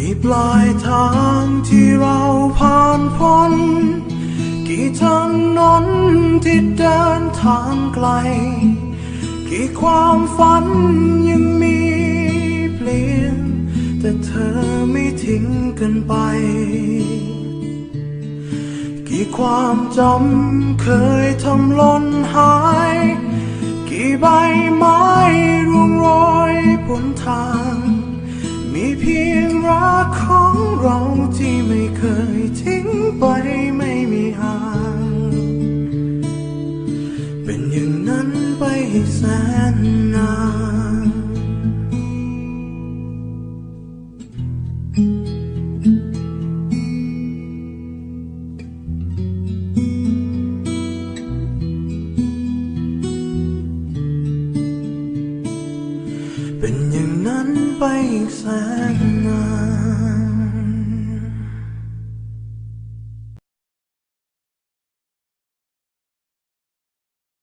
กี่ปลายทางที่เราผ่านพ้น กี่ถนนที่เดินทางไกล กี่ความฝันยังมีเปลี่ยน แต่เธอไม่ทิ้งกันไป กี่ความจำเคยทำหล่นหาย กี่ใบไม้ร่วงโรยบนทาง มีเพียงรักของเราที่ไม่เคยทิ้งไปไม่มีห่าง เป็นอย่างนั้นไปแสนนาน เป็นอย่างนั้นไปแสนนาน